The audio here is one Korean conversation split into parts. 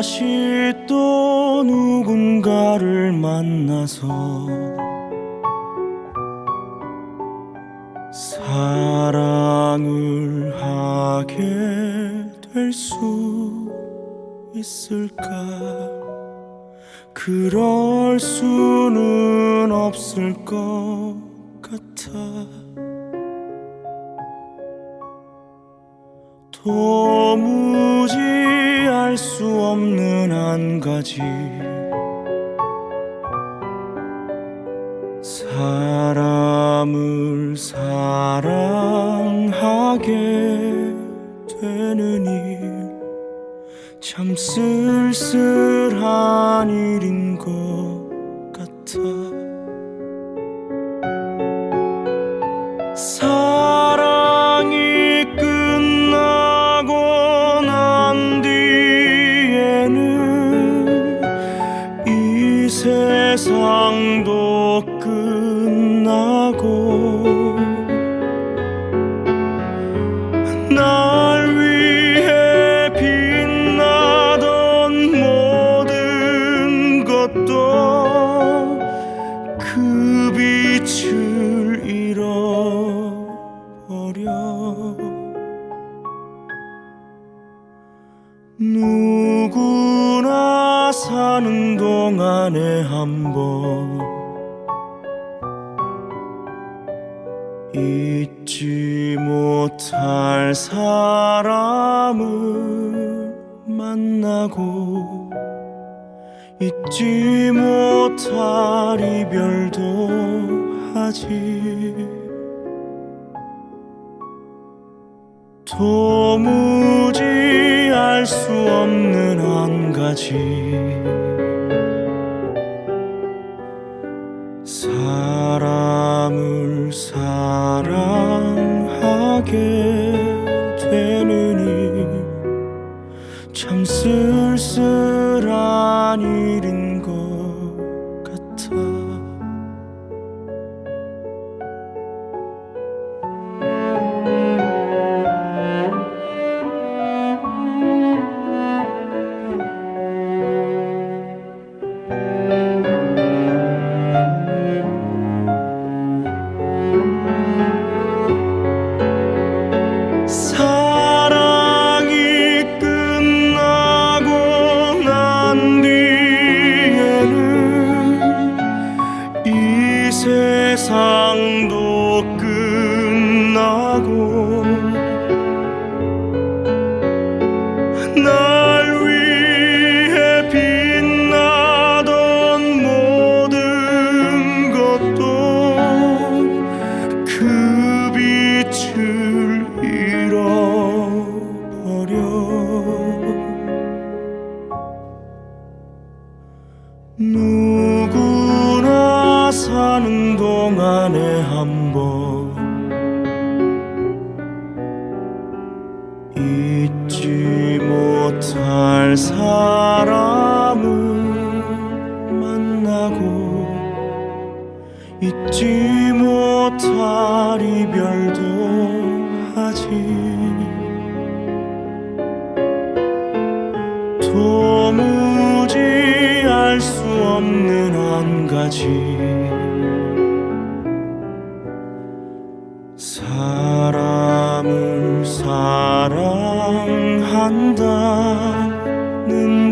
다시 또 누군가를 만나서 사랑을 하게 될 수 있을까? 그럴 수는 없을 것 같아. 도무지 알 수 없는 한 가지. 사람을 사랑하게 되는 일 참 쓸쓸한 일인 것 누구나 사는 동안에 한 번 잊지 못할 사람을 만나고 잊지 못할 이별도 하지. 도무지 알수 없는 한 가지. 사람을 사랑하게 일참 쓸쓸한 일인 세상도 끝나고 한번 잊지 못할 사람을 만나고 잊지 못할 이별도 하지 도무지 알 수 없는 한 가지 한다는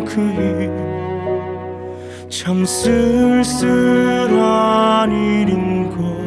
그 일. 참 쓸쓸한 일인 것